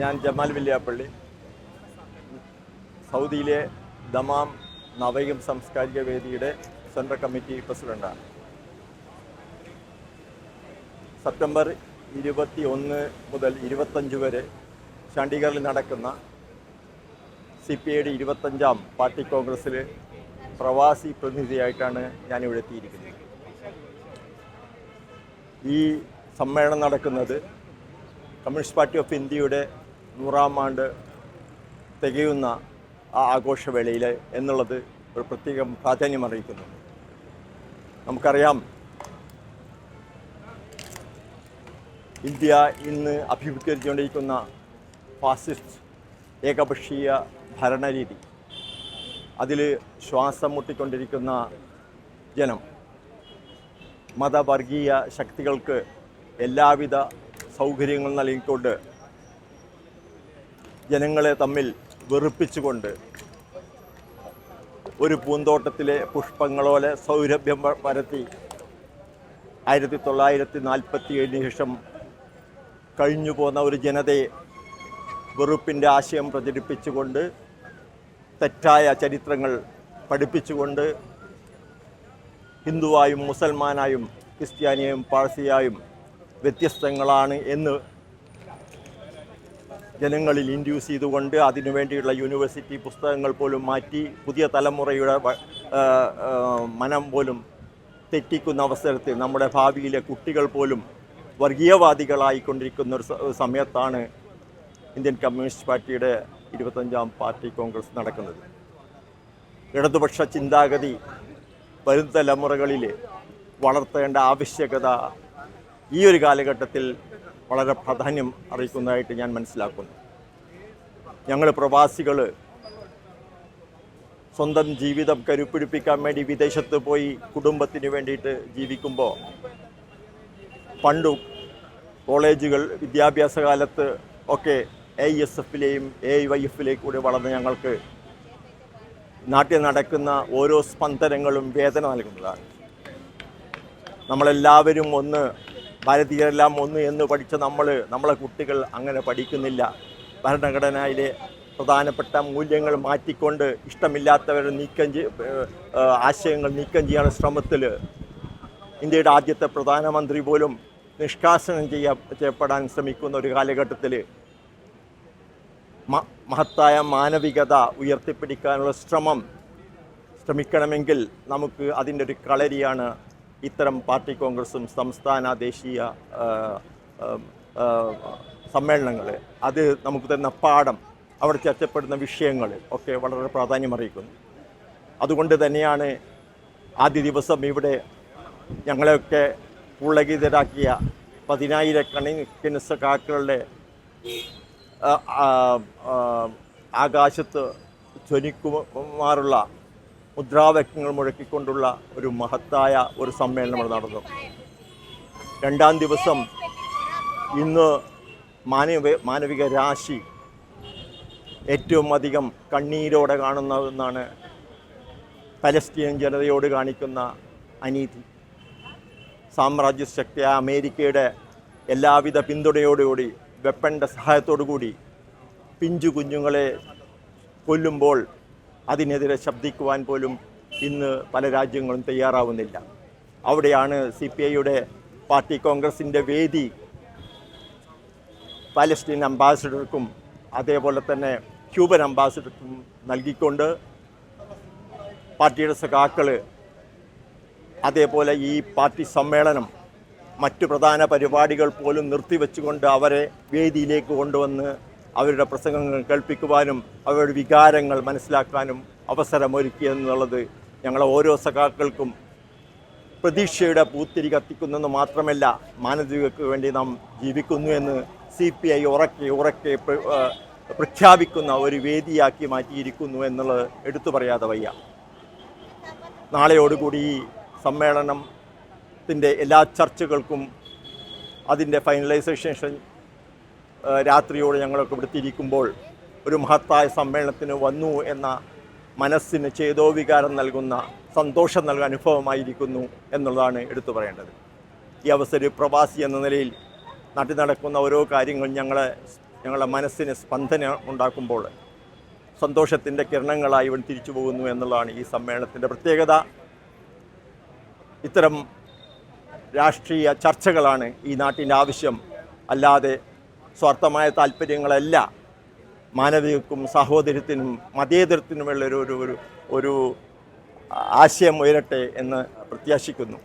ഞാൻ ജമാൽ വില്യാപ്പള്ളി സൗദിയിലെ ദമാം നവയും സാംസ്കാരിക വേദിയുടെ സെൻട്രൽ കമ്മിറ്റി പ്രസിഡന്റാണ്. സെപ്റ്റംബർ ഇരുപത്തി ഒന്ന് മുതൽ ഇരുപത്തഞ്ച് വരെ ചണ്ഡീഗറിൽ നടക്കുന്ന സി പി ഐയുടെ ഇരുപത്തഞ്ചാം പാർട്ടി കോൺഗ്രസ്സിൽ പ്രവാസി പ്രതിനിധിയായിട്ടാണ് ഞാനിവിടെ എത്തിയിരിക്കുന്നത്. ഈ സമ്മേളനം നടക്കുന്നത് കമ്മ്യൂണിസ്റ്റ് പാർട്ടി ഓഫ് ഇന്ത്യയുടെ നൂറാം ആണ്ട് തികയുന്ന ആ ആഘോഷവേളയിൽ എന്നുള്ളത് ഒരു പ്രത്യേകം പ്രാധാന്യം അറിയിക്കുന്നു നമുക്കറിയാം ഇന്ത്യ ഇന്ന് അഭിമുഖീകരിച്ചുകൊണ്ടിരിക്കുന്ന ഫാസിസ്റ്റ് ഏകപക്ഷീയ ഭരണരീതി അതിൽ ശ്വാസം മുട്ടിക്കൊണ്ടിരിക്കുന്ന ജനം മതവർഗീയ ശക്തികൾക്ക് എല്ലാവിധ സൗകര്യങ്ങൾ നൽകിക്കൊണ്ട് ജനങ്ങളെ തമ്മിൽ വെറുപ്പിച്ചുകൊണ്ട് ഒരു പൂന്തോട്ടത്തിലെ പുഷ്പങ്ങളോലെ സൗരഭ്യം പരത്തി ആയിരത്തി തൊള്ളായിരത്തി നാൽപ്പത്തി ഏഴിന് ശേഷം കഴിഞ്ഞു പോന്ന ഒരു ജനതയെ വെറുപ്പിന്റെ ആശയം പ്രചരിപ്പിച്ചുകൊണ്ട് തെറ്റായ ചരിത്രങ്ങൾ പഠിപ്പിച്ചുകൊണ്ട് ഹിന്ദുവായും മുസൽമാനായും ക്രിസ്ത്യാനിയായും പാഴ്സിയായും വ്യത്യസ്തങ്ങളാണ് എന്ന് ജനങ്ങളിൽ ഇൻഡ്യൂസ് ചെയ്തുകൊണ്ട് അതിനുവേണ്ടിയുള്ള യൂണിവേഴ്സിറ്റി പുസ്തകങ്ങൾ പോലും മാറ്റി പുതിയ തലമുറയുടെ മനം പോലും തെറ്റിക്കുന്ന അവസരത്തിൽ നമ്മുടെ ഭാവിയിലെ കുട്ടികൾ പോലും വർഗീയവാദികളായിക്കൊണ്ടിരിക്കുന്ന ഒരു സമയത്താണ് ഇന്ത്യൻ കമ്മ്യൂണിസ്റ്റ് പാർട്ടിയുടെ ഇരുപത്തഞ്ചാം പാർട്ടി കോൺഗ്രസ് നടക്കുന്നത്. ഇടതുപക്ഷ ചിന്താഗതി വരും തലമുറകളിൽ വളർത്തേണ്ട ആവശ്യകത ഈ ഒരു കാലഘട്ടത്തിൽ വളരെ പ്രാധാന്യം അറിയിക്കുന്നതായിട്ട് ഞാൻ മനസ്സിലാക്കുന്നു. ഞങ്ങൾ പ്രവാസികൾ സ്വന്തം ജീവിതം കരുപ്പിടിപ്പിക്കാൻ വേണ്ടി വിദേശത്ത് പോയി കുടുംബത്തിന് വേണ്ടിയിട്ട് ജീവിക്കുമ്പോൾ പണ്ടു കോളേജുകൾ വിദ്യാഭ്യാസ കാലത്ത് ഒക്കെ എ എസ് എഫിലെയും എ വൈ എഫിലേയും കൂടി വളർന്ന ഞങ്ങൾക്ക് നാട്ടിൽ നടക്കുന്ന ഓരോ സ്പന്ദനങ്ങളും വേദന നൽകുന്നതാണ്. നമ്മളെല്ലാവരും ഒന്ന് ഭാരതീയരെല്ലാം ഒന്ന് എന്ന് പഠിച്ച നമ്മൾ നമ്മളെ കുട്ടികൾ അങ്ങനെ പഠിക്കുന്നില്ല. ഭരണഘടനയിലെ പ്രധാനപ്പെട്ട മൂല്യങ്ങൾ മാറ്റിക്കൊണ്ട് ഇഷ്ടമില്ലാത്തവരെ നീക്കം ചെയ് ആശയങ്ങൾ നീക്കം ചെയ്യാൻ ശ്രമത്തിൽ ഇന്ത്യയുടെ ആദ്യത്തെ പ്രധാനമന്ത്രി പോലും നിഷ്കാസനം ചെയ്യ ചെയ്യപ്പെടാൻ ശ്രമിക്കുന്ന ഒരു കാലഘട്ടത്തിൽ മഹത്തായ മാനവികത ഉയർത്തിപ്പിടിക്കാനുള്ള ശ്രമം ശ്രമിക്കണമെങ്കിൽ നമുക്ക് അതിന്റെ ഒരു കളരിയാണ് ഇത്തരം പാർട്ടി കോൺഗ്രസും സംസ്ഥാന ദേശീയ സമ്മേളനങ്ങൾ അത് നമുക്ക് തരുന്ന പാഠം അവിടെ ചർച്ചപ്പെടുന്ന വിഷയങ്ങൾ ഒക്കെ വളരെ പ്രാധാന്യമറിയിക്കുന്നു അതുകൊണ്ട് തന്നെയാണ് ആദ്യ ദിവസം ഇവിടെ ഞങ്ങളെയൊക്കെ പുളകിതരാക്കിയ പതിനായിരക്കണക്കിന് സഖാക്കളുടെ ആകാശത്ത് ധ്വനിക്കുമാറുള്ള മുദ്രാവാക്യങ്ങൾ മുഴക്കിക്കൊണ്ടുള്ള ഒരു മഹത്തായ ഒരു സമ്മേളനം നടന്നു. രണ്ടാം ദിവസം ഇന്ന് മാനവ മാനവിക രാശി ഏറ്റവും അധികം കണ്ണീരോടെ കാണുന്നതെന്നാണ് പലസ്തീൻ ജനതയോട് കാണിക്കുന്ന അനീതി. സാമ്രാജ്യ ശക്തിയായ അമേരിക്കയുടെ എല്ലാവിധ പിന്തുണയോടുകൂടി വെപ്പന്റെ സഹായത്തോടു കൂടി പിഞ്ചു കുഞ്ഞുങ്ങളെ കൊല്ലുമ്പോൾ അതിനെതിരെ ശബ്ദിക്കുവാൻ പോലും ഇന്ന് പല രാജ്യങ്ങളും തയ്യാറാവുന്നില്ല. അവിടെയാണ് സി പി ഐയുടെ പാർട്ടി കോൺഗ്രസിന്റെ വേദി. പാലസ്റ്റീൻ അംബാസിഡർക്കും അതേപോലെ തന്നെ ക്യൂബൻ അംബാസിഡർക്കും നൽകിക്കൊണ്ട് പാർട്ടിയുടെ സഖാക്കൾ അതേപോലെ ഈ പാർട്ടി സമ്മേളനം മറ്റു പ്രധാന പരിപാടികൾ പോലും നിർത്തിവെച്ചുകൊണ്ട് അവരെ വേദിയിലേക്ക് കൊണ്ടുവന്ന് അവരുടെ പ്രസംഗങ്ങൾ കേൾപ്പിക്കുവാനും അവരുടെ വികാരങ്ങൾ മനസ്സിലാക്കാനും അവസരമൊരുക്കി എന്നുള്ളത് ഞങ്ങളെ ഓരോ സഖാക്കൾക്കും പ്രതീക്ഷയുടെ പൂത്തിരി കത്തിക്കുന്നെന്ന് മാത്രമല്ല മാനവികൾക്ക് വേണ്ടി നാം ജീവിക്കുന്നു എന്ന് സി പി ഐ ഉറക്കെ ഉറക്കെ പ്രഖ്യാപിക്കുന്ന ഒരു വേദിയാക്കി മാറ്റിയിരിക്കുന്നു എന്നുള്ളത് എടുത്തു പറയാതെ വയ്യ. നാളെയോടുകൂടി ഈ സമ്മേളനത്തിന്റെ എല്ലാ ചർച്ചകൾക്കും അതിന്റെ ഫൈനലൈസേഷൻ രാത്രിയോട് ഞങ്ങളൊക്കെ ഇവിടുത്തിരിക്കുമ്പോൾ ഒരു മഹത്തായ സമ്മേളനത്തിന് വന്നു എന്ന മനസ്സിന് ചേതോവികാരം നൽകുന്ന സന്തോഷം നൽകുന്ന അനുഭവമായിരിക്കുന്നു എന്നുള്ളതാണ് എടുത്തു പറയേണ്ടത്. ഈ അവസരം പ്രവാസി എന്ന നിലയിൽ നാട്ടിൽ നടക്കുന്ന ഓരോ കാര്യങ്ങളും ഞങ്ങളെ ഞങ്ങളുടെ മനസ്സിന് സ്പന്ദന ഉണ്ടാക്കുമ്പോൾ സന്തോഷത്തിന്റെ കിരണങ്ങളായി ഇവൻ തിരിച്ചു പോകുന്നു എന്നുള്ളതാണ് ഈ സമ്മേളനത്തിന്റെ പ്രത്യേകത. ഇത്തരം രാഷ്ട്രീയ ചർച്ചകളാണ് ഈ നാട്ടിന്റെ ആവശ്യം. അല്ലാതെ സ്വാർത്ഥമായ താല്പര്യങ്ങളല്ല. മാനവികക്കും സഹോദര്യത്തിനും മതേതരത്തിനുമുള്ള ഒരു ഒരു ആശയം ഉയരട്ടെ എന്ന് പ്രത്യാശിക്കുന്നു.